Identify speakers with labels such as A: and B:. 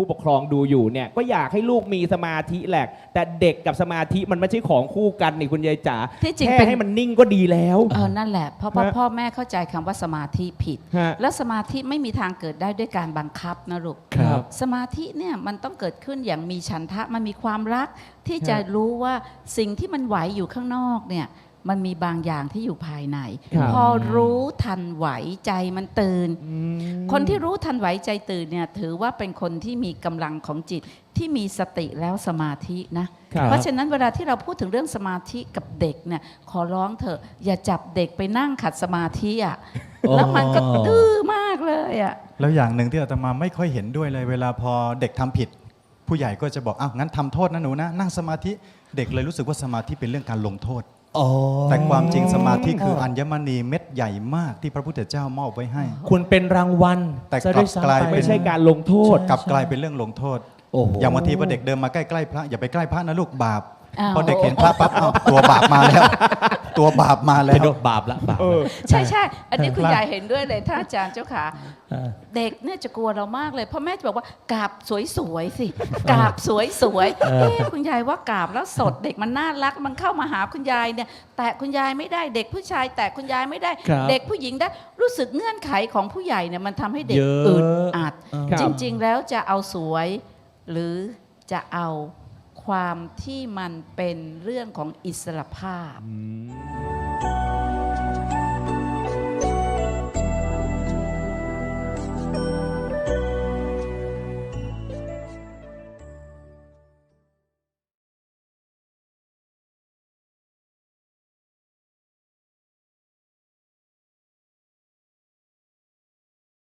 A: ผู้ปกครองดูอยู่เนี่ยก็อยากให้ลูกมีสมาธิแหละ แต่เด็กกับสมาธิมันไม่ใช่ของคู่กันนี่คุณยายจ๋า
B: ที่จริง
A: แค่
B: เป็น
A: ให้มันนิ่งก็ดีแล้ว
B: เออนั่นแหละเพราะพ่อ
A: ฮะ
B: พ่อแม่เข้าใจคำว่าสมาธิผิด
A: ฮะ
B: แล้วสมาธิไม่มีทางเกิดได้ด้วยการบังคับนะลูก
A: ครับ
B: สมาธิเนี่ยมันต้องเกิดขึ้นอย่างมีฉันทะมันมีความรักที่
A: ครับ
B: จะรู้ว่าสิ่งที่มันไหวอยู่ข้างนอกเนี่ย มันมีบางอย่างที่อยู่ภายใน
A: ครับ
B: พอรู้ทันไหวใจมันตื่น
A: อืม
B: คนที่รู้ทันไหวใจตื่นเนี่ยถือว่าเป็นคนที่มีกำลังของจิตที่มีสติแล้วสมาธินะ
A: ครับ
B: เพราะฉะนั้นเวลาที่เราพูดถึงเรื่องสมาธิกับเด็กเนี่ยขอร้องเถอะอย่าจับเด็กไปนั่งขัดสมาธิอะ
C: อ๋อ
B: แล้วมันก็ดื้อมากเลยอะ
D: แล้วอย่างหนึ่งที่อาตมาไม่ค่อยเห็นด้วยเลยเวลาพอเด็กทำผิด ผู้ใหญ่ก็จะบอกอ้าวงั้นทำโทษนะหนูนะ นั่งสมาธิเด็กเลยรู้สึกว่าสมาธิเป็นเรื่องการลงโทษ
C: อ๋อ
D: แต่ความจริงสมาธิคืออัญมณีเม็ดใหญ่มากที่พระพุทธเจ้ามอบไว้ให้
C: ควรเป็นรางวัล
D: แต่
C: ซะด้วย
D: กลับกลาย
C: ซ้ำป
A: ไม่ใช่การลงโทษ
D: กลับกลายเป็นเรื่องลงโทษ
C: โอ้โห
D: อย่างบางทีพอเด็กเดินมาใกล้ๆพระอย่าไปใกล้พระนะลูกบาป
B: อ้าว
D: พอเด็กเห็นพระปั๊บอ้าวตัวบาปมาแล้ว ตัวบาปมาแล้
C: เป็น
D: ว
C: บาปละบาป
A: เออ
C: ละ
B: ใช่ใช่อันนี้คุณ
D: ครับ
B: ยายเห็นด้วยเลยท่านอาจารย์เจ้าขา
C: เออ
B: เด็กเนี่ยจะกลัวเรามากเลยเพราะแม่จะบอกว่ากราบสวยๆสิกราบสวยๆ
C: เออ
B: เอ๊ะคุณยายว่ากราบแล้วสดเด็กมันน่ารักมันเข้ามาหาคุณยายเนี่ย แต่คุณยายไม่ได้เด็กผู้ชาย แต่คุณยายไม่ได้
C: ครับ
B: เด็กผู้หญิงได้รู้สึกเงื่อนไขของผู้ใหญ่เนี่ยมันทำให้เด็ก
C: เยอะ
B: อึดอัด
C: เออ
A: ครับ
B: จริง ๆ แล้วจะเอาสวยหรือจะเอา ความที่มันเป็นเรื่องของอิสรภาพ
A: อืม